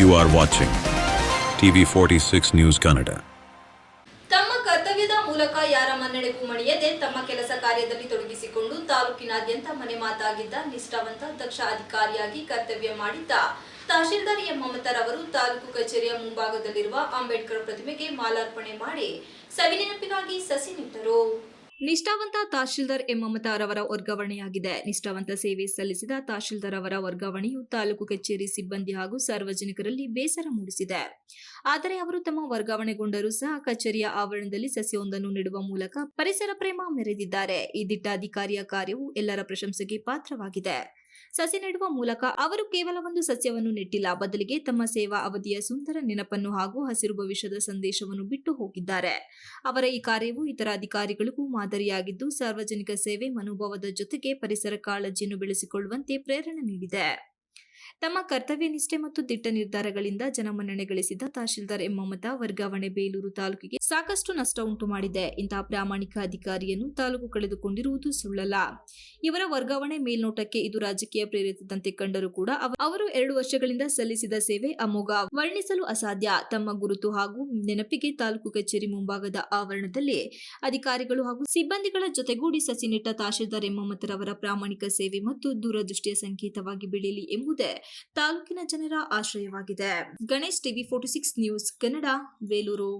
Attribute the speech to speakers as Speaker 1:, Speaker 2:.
Speaker 1: you are watching TV forty six news Kannada
Speaker 2: ತಮ್ಮ ಕರ್ತವ್ಯದ ಮೂಲಕ ಯಾರ ಮನ್ನಣೆಗೂ ಮಣಿಯದೆ ತಮ್ಮ ಕೆಲಸ ಕಾರ್ಯದಲ್ಲಿ ತೊಡಗಿಸಿಕೊಂಡು ತಾಲೂಕಿನಾದ್ಯಂತ ಮನೆ ಮಾತಾಗಿದ್ದ ನಿಷ್ಠಾವಂತ ದಕ್ಷ ಅಧಿಕಾರಿಯಾಗಿ ಕರ್ತವ್ಯ ಮಾಡಿದ್ದ ತಹಶೀಲ್ದಾರ್ ಎಂ ಮಮತಾರ್ ಅವರು ತಾಲೂಕು ಕಚೇರಿಯ ಮುಂಭಾಗದಲ್ಲಿರುವ ಅಂಬೇಡ್ಕರ್ ಪ್ರತಿಮೆಗೆ ಮಾಲಾರ್ಪಣೆ ಮಾಡಿ ಸವಿನೆನಪಿಗಾಗಿ ಸಸಿ ನೆಟ್ಟರು
Speaker 3: ನಿಷ್ಠಾವಂತ ತಹಶೀಲ್ದಾರ್ ಎಂ ಮಮತಾರ್ ವರ್ಗಾವಣೆಯಾಗಿದೆ ನಿಷ್ಠಾವಂತ ಸೇವೆ ಸಲ್ಲಿಸಿದ ತಹಶೀಲ್ದಾರ್ ಅವರ ವರ್ಗಾವಣೆಯು ತಾಲೂಕು ಕಚೇರಿ ಸಿಬ್ಬಂದಿ ಹಾಗೂ ಸಾರ್ವಜನಿಕರಲ್ಲಿ ಬೇಸರ ಮೂಡಿಸಿದೆ ಆದರೆ ಅವರು ತಮ್ಮ ವರ್ಗಾವಣೆಗೊಂಡರೂ ಸಹ ಕಚೇರಿಯ ಆವರಣದಲ್ಲಿ ಸಸ್ಯವೊಂದನ್ನು ನೆಡುವ ಮೂಲಕ ಪರಿಸರ ಪ್ರೇಮ ಮೆರೆದಿದ್ದಾರೆ ಈ ದಿಟ್ಟ ಅಧಿಕಾರಿಯ ಕಾರ್ಯವು ಎಲ್ಲರ ಪ್ರಶಂಸೆಗೆ ಪಾತ್ರವಾಗಿದೆ ಸಸಿ ನೆಡುವ ಮೂಲಕ ಅವರು ಕೇವಲ ಒಂದು ಸಸ್ಯವನ್ನು ನೆಟ್ಟಿಲ್ಲ ಬದಲಿಗೆ ತಮ್ಮ ಸೇವಾ ಅವಧಿಯ ಸುಂದರ ನೆನಪನ್ನು ಹಾಗೂ ಹಸಿರು ಭವಿಷ್ಯದ ಸಂದೇಶವನ್ನು ಬಿಟ್ಟು ಹೋಗಿದ್ದಾರೆ ಅವರ ಈ ಕಾರ್ಯವು ಇತರ ಅಧಿಕಾರಿಗಳಿಗೂ ಮಾದರಿಯಾಗಿದ್ದು ಸಾರ್ವಜನಿಕ ಸೇವೆ ಮನೋಭಾವದ ಜೊತೆಗೆ ಪರಿಸರ ಕಾಳಜಿಯನ್ನು ಬೆಳೆಸಿಕೊಳ್ಳುವಂತೆ ಪ್ರೇರಣೆ ನೀಡಿದೆ ತಮ್ಮ ಕರ್ತವ್ಯ ನಿಷ್ಠೆ ಮತ್ತು ದಿಟ್ಟ ನಿರ್ಧಾರಗಳಿಂದ ಜನಮನ್ನಣೆ ಗಳಿಸಿದ ತಹಶೀಲ್ದಾರ್ ಎಂ ವರ್ಗಾವಣೆ ಬೇಲೂರು ತಾಲೂಕಿಗೆ ಸಾಕಷ್ಟು ನಷ್ಟ ಉಂಟು ಮಾಡಿದೆ ಇಂತಹ ಪ್ರಾಮಾಣಿಕ ಅಧಿಕಾರಿಯನ್ನು ತಾಲೂಕು ಕಳೆದುಕೊಂಡಿರುವುದು ಸುಳ್ಳಲ್ಲ ಇವರ ವರ್ಗಾವಣೆ ಮೇಲ್ನೋಟಕ್ಕೆ ಇದು ರಾಜಕೀಯ ಪ್ರೇರಿತದಂತೆ ಕಂಡರೂ ಕೂಡ ಅವರು ಎರಡು ವರ್ಷಗಳಿಂದ ಸಲ್ಲಿಸಿದ ಸೇವೆ ಅಮೋಘ ವರ್ಣಿಸಲು ಅಸಾಧ್ಯ ತಮ್ಮ ಗುರುತು ಹಾಗೂ ನೆನಪಿಗೆ ತಾಲೂಕು ಕಚೇರಿ ಮುಂಭಾಗದ ಆವರಣದಲ್ಲಿ ಅಧಿಕಾರಿಗಳು ಹಾಗೂ ಸಿಬ್ಬಂದಿಗಳ ಜೊತೆಗೂಡಿ ನೆಟ್ಟ ತಹಶೀಲ್ದಾರ್ ಎಂ ಪ್ರಾಮಾಣಿಕ ಸೇವೆ ಮತ್ತು ದೂರದೃಷ್ಟಿಯ ಸಂಕೇತವಾಗಿ ಬೆಳೆಯಲಿ ಎಂಬುದೇ ತಾಲೂಕಿನ ಜನರ ಆಶ್ರಯವಾಗಿದೆ Ganesh TV forty six news Kannada Velur